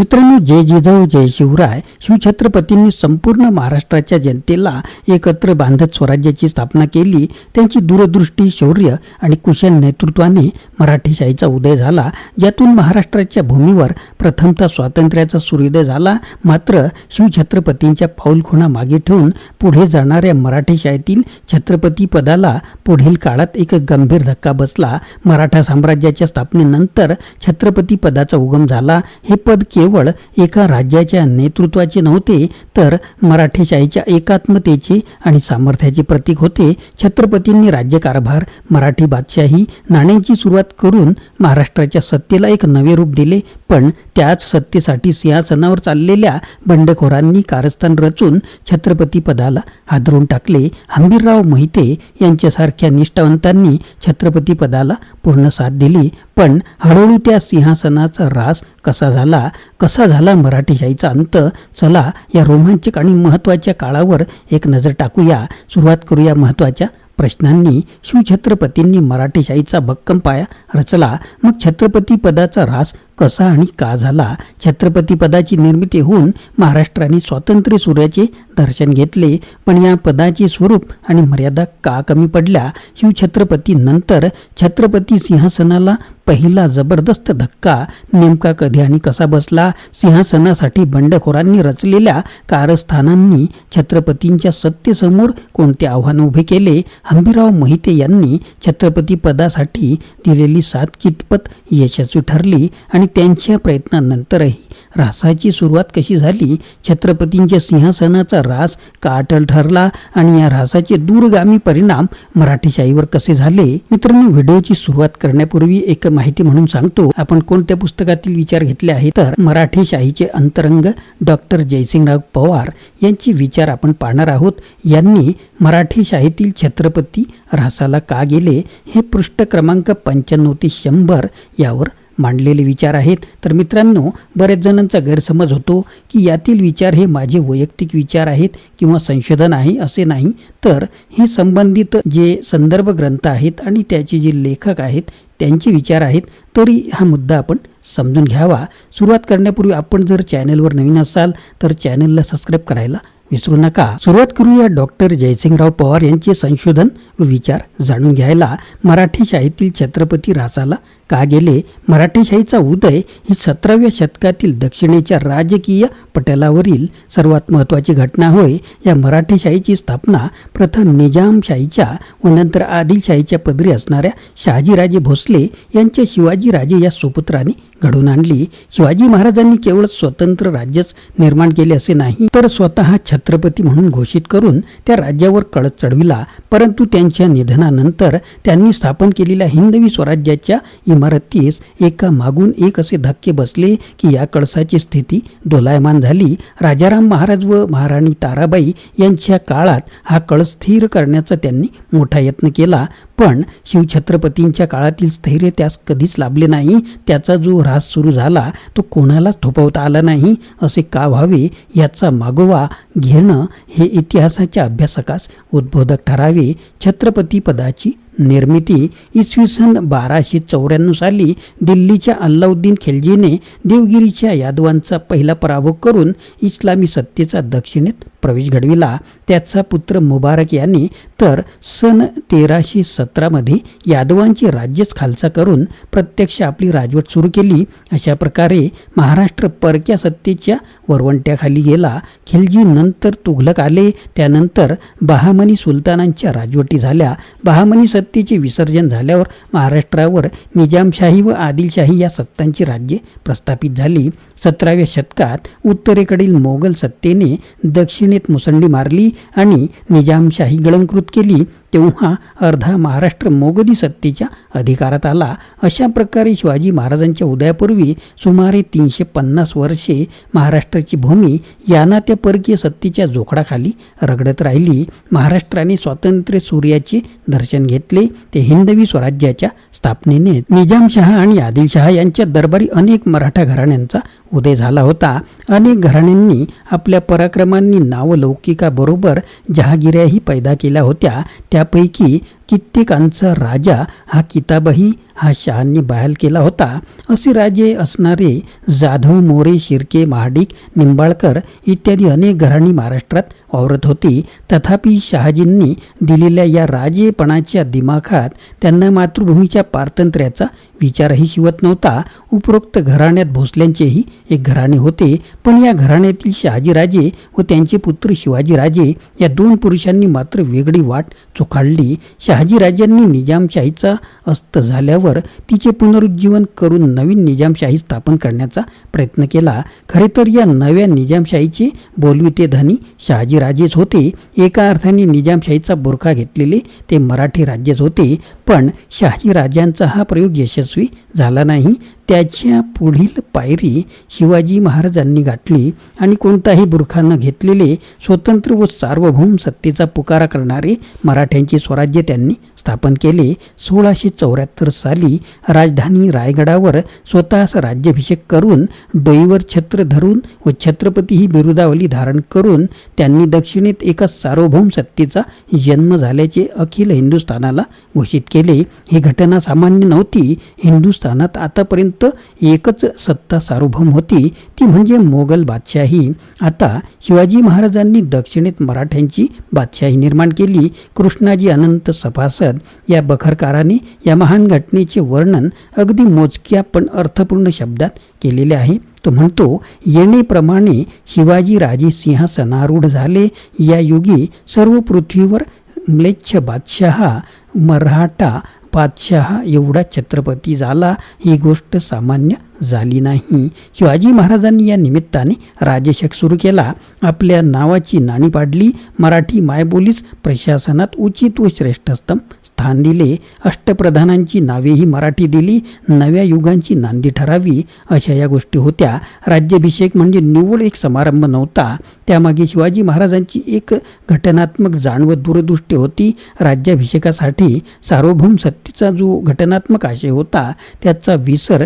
मित्रांनो जय जिजाऊ जय शिवराय. शिवछत्रपतींनी संपूर्ण महाराष्ट्राच्या जनतेला एकत्र बांधत स्वराज्याची स्थापना केली. त्यांची दूरदृष्टी शौर्य आणि कुशल नेतृत्वाने मराठीशाहीचा उदय झाला. ज्यातून महाराष्ट्राच्या भूमीवर प्रथमतः स्वातंत्र्याचा सूर्योदय झाला. मात्र शिवछत्रपतींच्या पाऊलखुणा मागे ठेवून पुढे जाणाऱ्या मराठीशाहीतील छत्रपती पदाला पुढील काळात एक गंभीर धक्का बसला. मराठा साम्राज्याच्या स्थापनेनंतर छत्रपती पदाचा उगम झाला. हे पद केवळ एका राज्याच्या नेतृत्वाचे नव्हते तर मराठेशाहीच्या एकात्मतेचे आणि सामर्थ्याचे प्रतीक होते छत्रपतींनी राज्यकारभार मराठी बादशाही नाण्यांची सुरुवात करून महाराष्ट्राच्या सत्तेला एक नवे रूप दिले. पण त्याच सत्तेसाठी सिंहासनावर चाललेल्या बंडखोरांनी कारस्थान रचून छत्रपती पदाला हादरून टाकले. हंबीरराव मोहिते यांच्यासारख्या निष्ठावंतांनी छत्रपती पदाला पूर्ण साथ दिली. पण हळूहळू त्या सिंहासनाचा रास कसा झाला? कसा झाला मराठीशाहीचा अंत? चला या रोमांचक आणि महत्त्वाच्या काळावर एक नजर टाकूया. सुरुवात करूया महत्त्वाच्या प्रश्नांनी. शिवछत्रपतींनी मराठीशाहीचा भक्कम पाया रचला. मग छत्रपती पदाचा रास कसा आणि का झाला छत्रपती पदाची निर्मिती होऊन महाराष्ट्राने स्वातंत्र्य सूर्याचे दर्शन घेतले. पण या पदाचे स्वरूप आणि मर्यादा का कमी पडल्या? शिवछत्रपती नंतर छत्रपती सिंहासनाला पहिला जबरदस्त धक्का नेमका कधी आणि कसा बसला? सिंहासनासाठी बंडखोरांनी रचलेल्या कारस्थानांनी छत्रपतींच्या सत्तेसमोर कोणते आव्हान उभे केले? हंबीराव मोहिते यांनी छत्रपती पदासाठी दिलेली साथ कितपत यशस्वी ठरली आणि त्यांच्या प्रयत्नानंतरही रासाची सुरुवात कशी झाली छत्रपतींच्या सिंहासनाचा रास का अटल ठरला आणि या रासाचे दूरगामी परिणाम मराठीशाहीवर कसे झाले? मित्रांनो व्हिडिओची सुरुवात करण्यापूर्वी एक माहिती म्हणून सांगतो. आपण कोणत्या पुस्तकातील विचार घेतले आहे तर मराठीशाहीचे अंतरंग डॉक्टर जयसिंगराव पवार यांचे विचार आपण पाहणार आहोत. यांनी मराठी शाहीतील छत्रपती रासाला का गेले? हे पृष्ठ क्रमांक पंच्याण्णव ते शंभर यावर मांडलेले विचार आहेत. तर मित्रांनो बऱ्याच जणांचा गैरसमज होतो की यातील विचार हे माझे वैयक्तिक विचार आहेत किंवा संशोधन आहे असे नाही. तर हे संबंधित जे संदर्भ ग्रंथ आहेत आणि त्याचे जे लेखक आहेत त्यांचे विचार आहेत तरी हा मुद्दा आपण समजून घ्यावा. सुरुवात करण्यापूर्वी आपण जर चॅनलवर नवीन असाल तर चॅनलला सबस्क्राईब करायला विसरू नका. सुरुवात करूया डॉक्टर जयसिंगराव पवार यांचे संशोधन व विचार जाणून घ्यायला. मराठी शाळेतील छत्रपती रासाला का गेले मराठीशाहीचा उदय ही सतराव्या शतकातील दक्षिणेच्या राजकीय पटलावरील सर्वात महत्त्वाची घटना होय. या मराठीशाहीची स्थापना प्रथम निजामशाहीच्या व नंतर आदिलशाहीच्या पदरी असणाऱ्या शहाजीराजे भोसले यांच्या शिवाजीराजे या सुपुत्राने घडून आणली. शिवाजी महाराजांनी केवळ स्वतंत्र राज्यच निर्माण केले असे नाही तर स्वतः छत्रपती म्हणून घोषित करून त्या राज्यावर कळत चढविला. परंतु त्यांच्या निधनानंतर त्यांनी स्थापन केलेल्या हिंदवी स्वराज्याच्या इमारतीस एका मागून एक असे धक्के बसले की या कळसाची स्थिती दोलायमान झाली. राजाराम महाराज व महाराणी ताराबाई यांच्या काळात हा कळस स्थिर करण्याचा त्यांनी मोठा यत्न केला. पण शिवछत्रपतींच्या काळातील स्थैर्य त्यास कधीच लाभले नाही. त्याचा जो ऱ्हास सुरू झाला तो कोणालाच थोपवता आला नाही असे का व्हावे याचा मागोवा घेणं हे इतिहासाच्या अभ्यासकास उद्बोधक ठरावे. छत्रपती पदाची निर्मिती इसवी सन बाराशे चौऱ्याण्णव साली दिल्लीच्या अल्लाउद्दीन खिलजीने देवगिरीच्या यादवांचा पहिला पराभव करून इस्लामी सत्तेचा दक्षिणेत प्रवेश घडविला. त्याचा पुत्र मुबारक यांनी तर सन तेराशे सतरामध्ये यादवांचे राज्यच खालसा करून प्रत्यक्ष आपली राजवट सुरू केली. अशा प्रकारे महाराष्ट्र परक्या सत्तेच्या वरवंट्याखाली गेला. खिलजी नंतर तुघलक आले. त्यानंतर बहामनी सुलतानांच्या राजवटी झाल्या. बहामनी सत्तेचे विसर्जन झाल्यावर महाराष्ट्रावर निजामशाही व आदिलशाही या सत्तांची राज्ये प्रस्थापित झाली. सतराव्या शतकात उत्तरेकडील मोगल सत्तेने दक्षिण दक्षिणेत मुसंडी मारली आणि निजामशाही गळंकृत केली. तेव्हा अर्धा महाराष्ट्र मोगली सत्तेच्या अधिकारात आला. अशा प्रकारे शिवाजी महाराजांच्या उदयापूर्वी सुमारे तीनशे पन्नास वर्षे महाराष्ट्राची भूमी यांना त्या परकीय सत्तेच्या जोखडाखाली रगडत राहिली. महाराष्ट्राने स्वातंत्र्य सूर्याचे दर्शन घेतले. ते हिंदवी स्वराज्याच्या स्थापनेने निजामशहा आणि आदिलशहा यांच्या दरबारी अनेक मराठा घराण्यांचा उदय झाला होता. अनेक घराण्यांनी आपल्या पराक्रमांनी नावलौकिकाबरोबर जहागिऱ्याही पैदा केल्या होत्या. त्यापैकी कित्येकांचा राजा हा किताबही हा शहांनी बहाल केला होता. असे राजे असणारे जाधव मोरे शिर्के महाडिक निंबाळकर इत्यादी अनेक घराणी महाराष्ट्रात वावरत होती. तथापि शहाजींनी दिलेल्या या राजेपणाच्या दिमाखात त्यांना मातृभूमीच्या पारतंत्र्याचा विचारही शिवत नव्हता. उपरोक्त घराण्यात भोसल्यांचेही एक घराणे होते. पण या घराण्यातील शहाजीराजे व त्यांचे पुत्र शिवाजीराजे या दोन पुरुषांनी मात्र वेगळी वाट चोखाळली. शहाजीराजांनी निजामशाहीचा अस्त झाल्यावर तिचे पुनरुज्जीवन करून नवीन निजामशाही स्थापन करण्याचा प्रयत्न केला. खरे तर या नव्या निजामशाहीचे बोलविते धनी शहाजीराजेच होते. एका अर्थाने निजामशाहीचा बुरखा घेतलेले ते मराठी राज्यच होते. पण शहाजीराजांचा हा प्रयोग यशस्वी झाला नाही. त्याच्या पुढील पायरी शिवाजी महाराजांनी गाठली आणि कोणताही बुरखा न घेतलेले स्वतंत्र व सार्वभौम सत्तेचा पुकारा करणारे मराठ्यांचे स्वराज्य त्यांनी स्थापन केले. सोळाशे चौऱ्याहत्तर साली राजधानी रायगडावर स्वतःच राज्याभिषेक करून डोईवर छत्र धरून व छत्रपती ही बिरुदावली धारण करून त्यांनी दक्षिणेत एका सार्वभौम सत्तेचा जन्म झाल्याचे अखिल हिंदुस्थानाला घोषित केले. ही घटना सामान्य नव्हती. हिंदुस्थानात आतापर्यंत एकच सत्ता सार्वभौम होती ती म्हणजे मोगल बादशाही. आता शिवाजी महाराजांनी दक्षिणेत मराठ्यांची बादशाही निर्माण केली. कृष्णाजी अनंत सभासद. या बखरकाराने या महान घटनेचे वर्णन अगदी मोजक्या पण अर्थपूर्ण शब्दात केलेले आहे. तो म्हणतो येणेप्रमाणे शिवाजी राजे सिंहासनारूढ झाले. या युगी सर्व पृथ्वीवर म्लेच्छ बादशहा मराठा बादशहा एवढा छत्रपती झाला ही गोष्ट सामान्य झाली नाही. शिवाजी महाराजांनी या निमित्ताने राजशक सुरू केला. आपल्या नावाची नाणी पाडली. मराठी मायबोलीस प्रशासनात उचित व श्रेष्ठस्तम स्थान दिले. अष्टप्रधानांची नावेही मराठी दिली. नव्या युगांची नांदी ठरावी अशा या गोष्टी होत्या. राज्याभिषेक म्हणजे निव्वळ एक समारंभ नव्हता. त्यामागे शिवाजी महाराजांची एक घटनात्मक जाणव दूरदृष्टी होती. राज्याभिषेकासाठी सार्वभौम सत्तेचा जो घटनात्मक आशय होता त्याचा विसर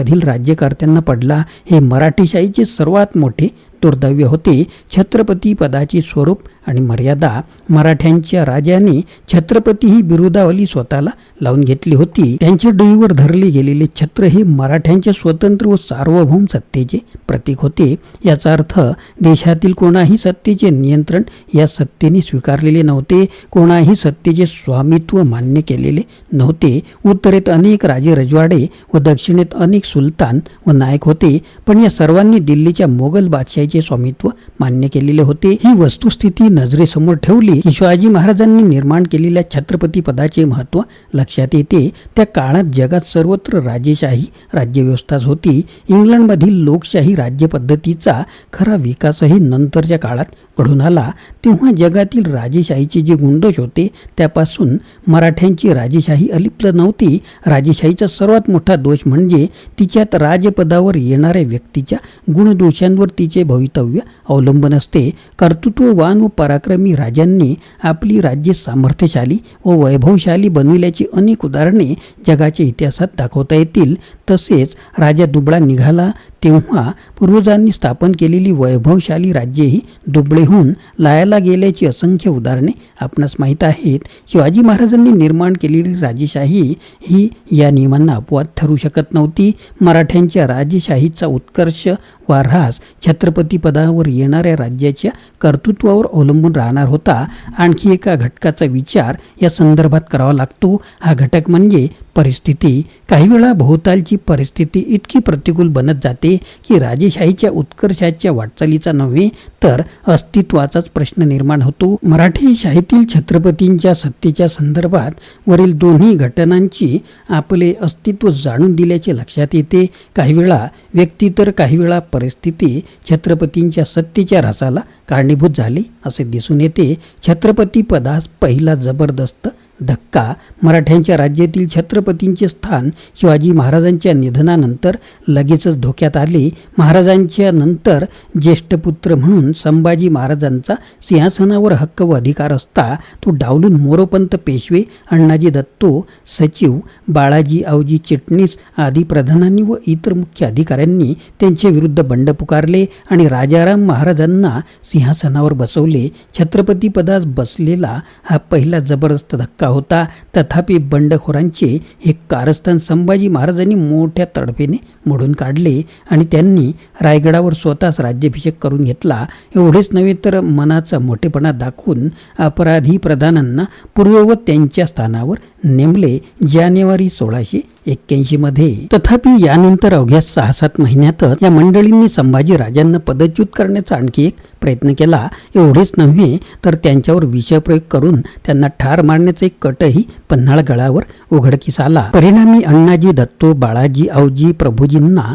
पेशवाईमधील राज्यकर्त्यांना पडला. हे मराठीशाहीचे सर्वात मोठे दुर्दैव्य होते. छत्रपती पदाचे स्वरूप आणि मर्यादा मराठ्यांच्या राजाने छत्रपती ही बिरुदावली स्वतःला लावून घेतली होती. त्यांच्या डोईवर धरले गेलेले छत्र हे मराठ्यांच्या स्वतंत्र व सार्वभौम सत्तेचे प्रतीक होते. याचा अर्थ देशातील कोणाही सत्तेचे नियंत्रण या सत्तेने स्वीकारलेले नव्हते. कोणाही सत्तेचे स्वामित्व मान्य केलेले नव्हते. उत्तरेत अनेक राजे रजवाडे व दक्षिणेत अनेक सुलतान व नायक होते. पण या सर्वांनी दिल्लीच्या मोगल बादशाही बादशाहीचे स्वामित्व मान्य केलेले होते. ही वस्तुस्थिती नजरेसमोर ठेवली. की शिवाजी महाराजांनी निर्माण केलेल्या छत्रपती पदाचे महत्त्व लक्षात येते. त्या काळात जगात सर्वत्र राजेशाही राज्यव्यवस्थाच होती. इंग्लंडमधील लोकशाही राज्यपद्धतीचा खरा विकासही नंतरच्या काळात घडून आला. तेव्हा जगातील राजेशाहीचे जे गुंडोष होते त्यापासून मराठ्यांची राजेशाही अलिप्त नव्हती. राजेशाहीचा सर्वात मोठा दोष म्हणजे तिच्यात राजपदावर येणाऱ्या व्यक्तीच्या गुणदोषांवर तिचे भवितव्य अवलंबून असते. कर्तृत्ववान व पराक्रमी राजांनी आपली राज्ये सामर्थ्यशाली व वैभवशाली बनविल्याची अनेक उदाहरणे जगाच्या इतिहासात दाखवता येतील. तसेच राजा दुबळा निघाला तेव्हा पूर्वजांनी स्थापन केलेली वैभवशाली राज्येही दुबळे होऊन लायाला गेल्याची असंख्य उदाहरणे आपणास माहीत आहेत. शिवाजी महाराजांनी निर्माण केलेली राजेशाही ही या नियमांना अपवाद ठरू शकत नव्हती. मराठ्यांच्या राजेशाहीचा उत्कर्ष वा ऱ्हास छत्रपती पदावर येणाऱ्या राज्याच्या कर्तृत्वावर अवलंबून राहणार होता. आणखी एका घटकाचा विचार या संदर्भात करावा लागतो. हा घटक म्हणजे परिस्थिती काही वेळा भोवतालची परिस्थिती इतकी प्रतिकूल बनत जाते की राजेशाहीच्या उत्कर्षाच्या वाटचालीचा नव्हे तर अस्तित्वाचाच प्रश्न निर्माण होतो. मराठी शाहीतील छत्रपतींच्या सत्तेच्या संदर्भात वरील दोन्ही घटनांची आपले अस्तित्व जाणून दिल्याचे लक्षात येते. काही वेळा व्यक्ती तर काही वेळा परिस्थिती छत्रपतींच्या सत्तेच्या रसाला कारणीभूत झाली असे दिसून येते. छत्रपती पदास पहिला जबरदस्त धक्का मराठ्यांच्या राज्यातील छत्रपतींचे स्थान शिवाजी महाराजांच्या निधनानंतर लगेचच धोक्यात आले. महाराजांच्या नंतर ज्येष्ठ पुत्र म्हणून संभाजी महाराजांचा सिंहासनावर हक्क व अधिकार असता तो डावलून मोरोपंत पेशवे अण्णाजी दत्तो सचिव बाळाजी आवजी चिटणीस आदी प्रधानांनी व इतर मुख्य अधिकाऱ्यांनी त्यांच्या विरुद्ध बंड पुकारले आणि राजाराम महाराजांना सिंहासनावर बसवले. छत्रपती पदास बसलेला हा पहिला जबरदस्त धक्का होता तथापि बंडखोरांचे हे कारस्थान संभाजी महाराजांनी मोठ्या तडफेने मोडून काढले आणि त्यांनी रायगडावर स्वतःच राज्याभिषेक करून घेतला. एवढेच नव्हे तर मनाचा मोठेपणा दाखवून अपराधी प्रधानांना पूर्ववत त्यांच्या स्थानावर नेमले जानेवारी सोळाशे एक्क्याऐंशी मध्ये. तथापि यानंतर अवघ्या सहा सात महिन्यातच या मंडळींनी संभाजी राजांना पदच्युत करण्याचा आणखी एक प्रयत्न केला. एवढेच नव्हे तर त्यांच्यावर विषयप्रयोग करून त्यांना ठार मारण्याचा एक कटही पन्हाळ गळावर उघडकीस आला. परिणामी अण्णाजी दत्तो बाळाजी आवजी प्रभूजींना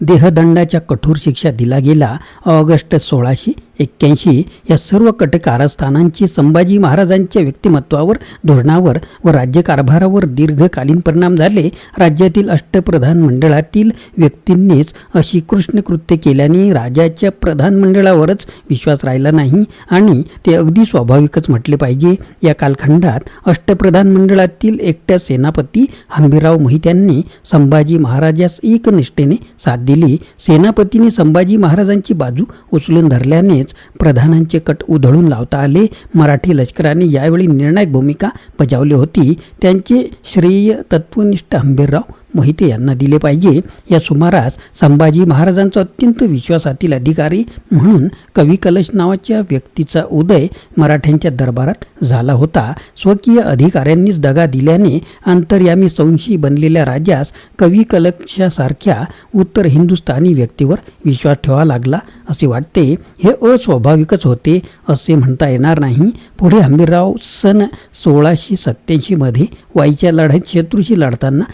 देहदंडाच्या कठोर शिक्षा दिला गेला. ऑगस्ट सोळाशे एक्क्याऐंशी या सर्व कटकारस्थानांचे संभाजी महाराजांच्या व्यक्तिमत्वावर धोरणावर व राज्यकारभारावर दीर्घकालीन परिणाम झाले. राज्यातील अष्टप्रधान मंडळातील व्यक्तींनीच अशी कृष्ण कृत्य केल्याने राजाच्या प्रधान मंडळावरच विश्वास राहिला नाही आणि ते अगदी स्वाभाविकच म्हटले पाहिजे. या कालखंडात अष्टप्रधान मंडळातील एकट्या सेनापती हंबीराव मोहित्यांनी संभाजी महाराजास एकनिष्ठेने साथ दिली. सेनापतीने संभाजी महाराजांची बाजू उचलून धरल्यानेच प्रधानांचे कट उधळून लावता आले. मराठी लष्कराने यावेळी निर्णायक भूमिका बजावली होती. त्यांचे श्रेय तत्वनिष्ठ हंबीरराव मोहिते यांना दिले पाहिजे. या सुमारास संभाजी महाराजांचा अत्यंत विश्वासातील अधिकारी म्हणून कवी कलश नावाच्या व्यक्तीचा उदय मराठ्यांच्या दरबारात झाला होता. स्वकीय अधिकाऱ्यांनीच दगा दिल्याने अंतर्यामी संशयी बनलेल्या राजास कवी कलशासारख्या उत्तर हिंदुस्थानी व्यक्तीवर विश्वास ठेवावा लागला असे वाटते. हे अस्वाभाविकच होते असे म्हणता येणार नाही. पुढे हंबीरराव सन सोळाशे सत्याऐंशीमध्ये वाईच्या लढाईत शत्रूशी लढताना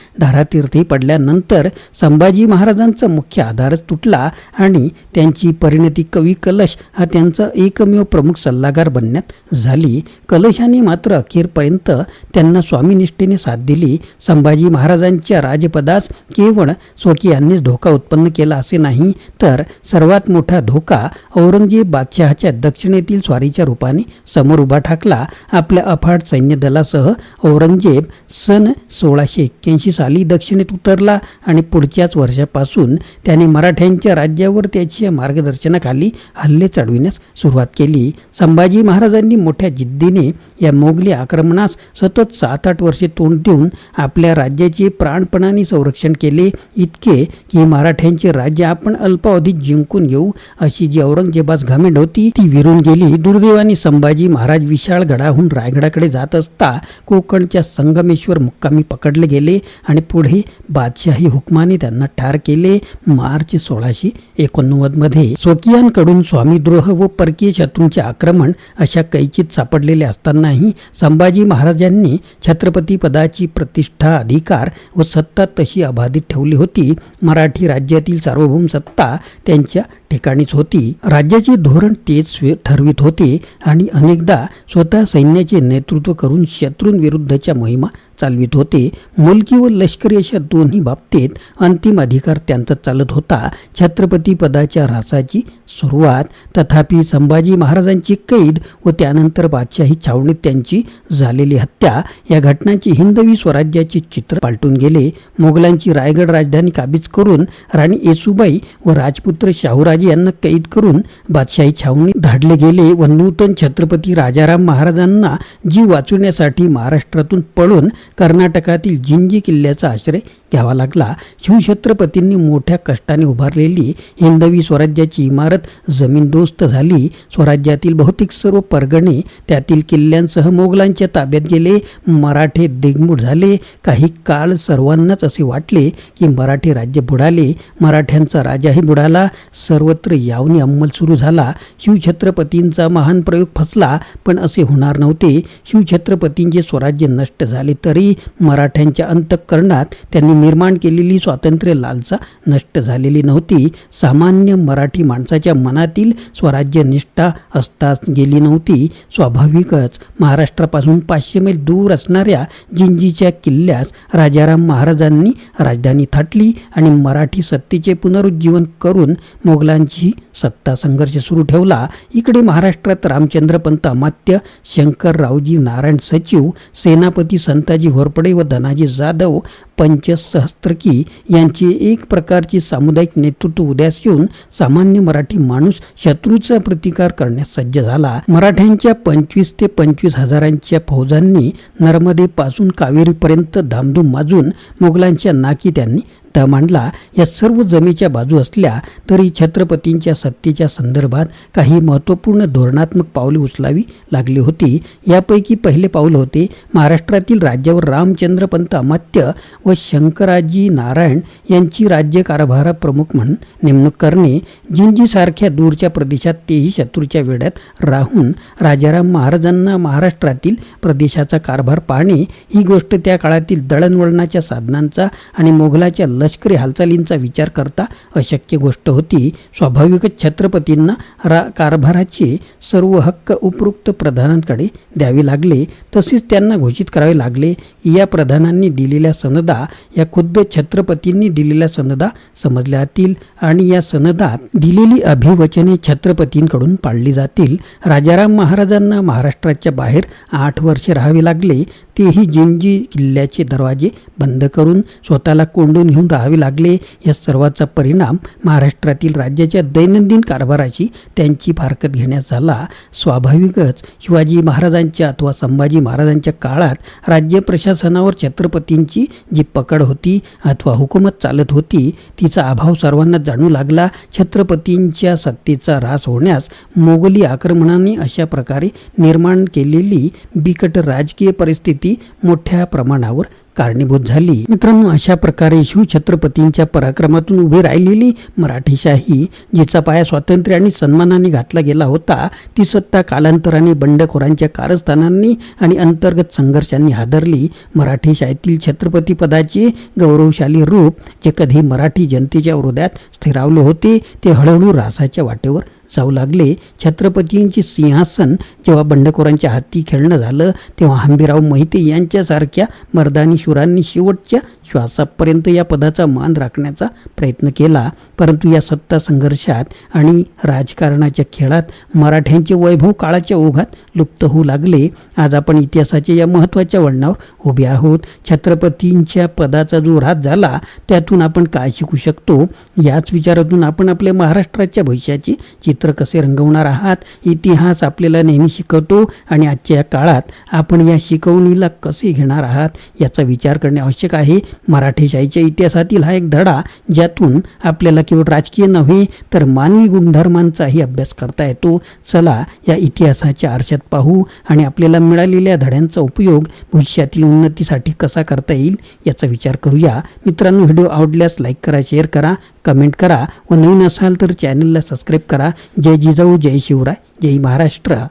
तीर्थी पडल्यानंतर संभाजी महाराजांचा मुख्य आधारच तुटला आणि त्यांची परिणती कवी कलश हा त्यांचा एकमेव प्रमुख सल्लागार बनण्यात झाली. कलशाने मात्र अखेरपर्यंत त्यांना स्वामीनिष्ठेने साथ दिली. संभाजी महाराजांच्या राजपदास केवळ स्वकीयांनीच धोका उत्पन्न केला असे नाही तर सर्वात मोठा धोका औरंगजेब बादशहाच्या दक्षिणेतील स्वारीच्या रूपाने समोर उभा ठाकला. आपल्या अफाट सैन्यदलासह औरंगजेब सन सोळाशे एक्क्याऐंशी साली दक्षिण दक्षिणेत उतरला आणि पुढच्याच वर्षापासून त्याने मराठ्यांच्या राज्यावर त्याच्या मार्गदर्शनाखाली हल्ले चढविण्यास सुरुवात केली. संभाजी महाराजांनी मोठ्या जिद्दीने या मोगली आक्रमणास सतत सात आठ वर्षे तोंड देऊन आपल्या राज्याचे प्राणपणाने संरक्षण केले. इतके की मराठ्यांचे राज्य आपण अल्पावधीत जिंकून घेऊ अशी जी औरंगजेबास घमेंड होती ती विरून गेली. दुर्दैवाने संभाजी महाराज विशाळगडाहून रायगडाकडे जात असता कोकणच्या संगमेश्वर मुक्कामी पकडले गेले आणि पुढे बादशाही हुकमाने त्यांना ठार केले. मार्च सोळाशे एकोणनव्वदमध्ये स्वकियांकडून स्वकीयांकडून स्वामीद्रोह व परकीय शत्रूंचे आक्रमण अशा कैचीत सापडलेले असतानाही संभाजी महाराजांनी छत्रपती पदाची प्रतिष्ठा अधिकार व सत्ता तशी अबाधित ठेवली होती. मराठी राज्यातील सार्वभौम सत्ता त्यांच्या ठिकाणीच होती. राज्याचे धोरण तेच ठरवित होते आणि अनेकदा स्वतः सैन्याचे नेतृत्व करून शत्रूंविरुद्धच्या मोहिमा चालवित होते. मुलकी व लष्करी अशा दोन्ही बाबतीत अंतिम अधिकार त्यांचा चालत होता. छत्रपती पदाच्या रासाची सुरुवात तथापि संभाजी महाराजांची कैद व त्यानंतर बादशाही छावणीत त्यांची झालेली हत्या या घटनांची हिंदवी स्वराज्याचे चित्र पालटून गेले. मोगलांची रायगड राजधानी काबीज करून राणी येसुबाई व राजपुत्र शाहूराजे यांना कैद करून बादशाही छावणी धाडले गेले व नूतन छत्रपती राजाराम महाराजांना जीव वाचवण्यासाठी महाराष्ट्रातून पळून कर्नाटकातील जिंजी किल्ल्याचा आश्रय घ्यावा लागला. शिवछत्रपतींनी मोठ्या कष्टाने उभारलेली हिंदवी स्वराज्याची इमारत जमीनदोस्त झाली. स्वराज्यातील बहुतेक सर्व परगणे त्यातील किल्ल्यांसह मोगलांच्या ताब्यात गेले. मराठे दिग्मूढ झाले. काही काळ सर्वांनाच असे वाटले की मराठी राज्य बुडाले. मराठ्यांचा राजाही बुडाला. सर्वत्र यावनी अंमल सुरू झाला. शिवछत्रपतींचा महान प्रयोग फसला पण असे होणार नव्हते. शिवछत्रपतींचे स्वराज्य नष्ट झाले तरी मराठ्यांच्या अंतःकरणात त्यांनी निर्माण केलेली स्वातंत्र्य लालसा नष्ट झालेली नव्हती. सामान्य मराठी माणसाच्या मनातील स्वराज्य निष्ठा असताच गेली नव्हती. स्वाभाविकच महाराष्ट्रापासून पाचशे मैल दूर असणाऱ्या जिंजीच्या किल्ल्यास राजाराम महाराजांनी राजधानी थाटली आणि मराठी सत्तेचे पुनरुज्जीवन करून मोगलांची सत्ता संघर्ष सुरू ठेवला. इकडे महाराष्ट्रात रामचंद्रपंत अमात्य शंकररावजी नारायण सचिव सेनापती संताजी घोरपडे व धनाजी जाधव पंचसहस्त्रकी यांची एक प्रकारची सामुदायिक नेतृत्व उदयास येऊन सामान्य मराठी माणूस शत्रूचा प्रतिकार करण्यास सज्ज झाला. मराठ्यांच्या पंचवीस ते पंचवीस हजारांच्या फौजांनी नर्मदेपासून कावेरीपर्यंत धामधूम माजून मुघलांच्या नाकी त्यांनी दम मांडला या सर्व जमेच्या बाजू असल्या तरी छत्रपतींच्या सत्तेच्या संदर्भात काही महत्त्वपूर्ण धोरणात्मक पावले उचलावी लागली होती. यापैकी पहिले पाऊल होते महाराष्ट्रातील राज्यावर रामचंद्रपंत अमात्य व शंकराजी नारायण यांची राज्यकारभार प्रमुख म्हणून नेमणूक करणे. जिंजीसारख्या दूरच्या प्रदेशात तेही शत्रूच्या वेड्यात राहून राजाराम महाराजांना महाराष्ट्रातील प्रदेशाचा कारभार पाहणे ही गोष्ट त्या काळातील दळणवळणाच्या साधनांचा आणि मोघलाच्या लष्करी हालचालींचा विचार करता अशक्य गोष्ट होती. स्वाभाविकच छत्रपतींना रा कारभाराचे सर्व हक्क उपरुक्त प्रधानांकडे द्यावे लागले. तसेच त्यांना घोषित करावे लागले. या प्रधानांनी दिलेल्या सनदा या खुद्द छत्रपतींनी दिलेल्या सनदा समजल्या जातील आणि या सनदात दिलेली अभिवचने छत्रपतींकडून पाळली जातील. राजाराम महाराजांना महाराष्ट्राच्या बाहेर आठ वर्षे राहावे लागले. तेही जिंजी किल्ल्याचे दरवाजे बंद करून स्वतःला कोंडून घेऊन राहावे लागले. या सर्वाचा परिणाम महाराष्ट्रातील राज्याच्या दैनंदिन कारभाराची त्यांची फारकत घेण्यास झाला. स्वाभाविकच शिवाजी महाराजांच्या अथवा संभाजी महाराजांच्या काळात राज्य प्रशासनावर छत्रपतींची जी पकड होती अथवा हुकूमत चालत होती तिचा अभाव सर्वांना जाणू लागला. छत्रपतींच्या सत्तेचा ऱ्हास होण्यास मोगली आक्रमणाने अशा प्रकारे निर्माण केलेली बिकट राजकीय परिस्थिती मोठ्या प्रमाणावर कारणीभूत झाली. मित्रांनो अशा प्रकारे शिवछत्रपतींच्या पराक्रमातून उभी राहिलेली मराठीशाही जिचा पाया स्वातंत्र्य आणि सन्मानाने घातला गेला होता ती सत्ता कालांतराने बंडखोरांच्या कारस्थानांनी आणि अंतर्गत संघर्षांनी हादरली. मराठीशाहीतील छत्रपती पदाचे गौरवशाली रूप जे कधी मराठी जनतेच्या हृदयात स्थिरावले होते ते हळूहळू रासाच्या वाटेवर जाऊ लागले. छत्रपतींचे सिंहासन जेव्हा बंडखोरांच्या हाती खेळणं झालं तेव्हा हंबीराव मोहिते यांच्यासारख्या मर्दानी शुरांनी शेवटच्या श्वासापर्यंत या पदाचा मान राखण्याचा प्रयत्न केला. परंतु या सत्ता संघर्षात आणि राजकारणाच्या खेळात मराठ्यांचे वैभव काळाच्या ओघात लुप्त होऊ लागले. आज आपण इतिहासाच्या या महत्त्वाच्या वळणावर उभे आहोत. छत्रपतींच्या पदाचा जो राज झाला त्यातून आपण काय शिकू शकतो? याच विचारातून आपण आपल्या महाराष्ट्राच्या भविष्याचे चित्र कसे रंगवणार आहात इतिहास आपल्याला नेहमी शिकवतो आणि आजच्या या काळात आपण या शिकवणीला कसे घेणार आहात याचा विचार करणे आवश्यक आहे. मराठेशाहीच्या इतिहासातील हा एक धडा ज्यातून आपल्याला केवळ राजकीय नव्हे तर मानवी गुणधर्मांचाही अभ्यास करता येतो. चला या इतिहासाच्या आरशात पाहू आणि आपल्याला मिळालेल्या धड्यांचा उपयोग भविष्यातील उन्नतीसाठी कसा करता येईल याचा विचार करूया. मित्रांनो व्हिडिओ आवडल्यास लाईक करा शेअर करा कमेंट करा व नवीन असाल तर चॅनलला सबस्क्राईब करा. जय जिजाऊ जय शिवराय जय महाराष्ट्र.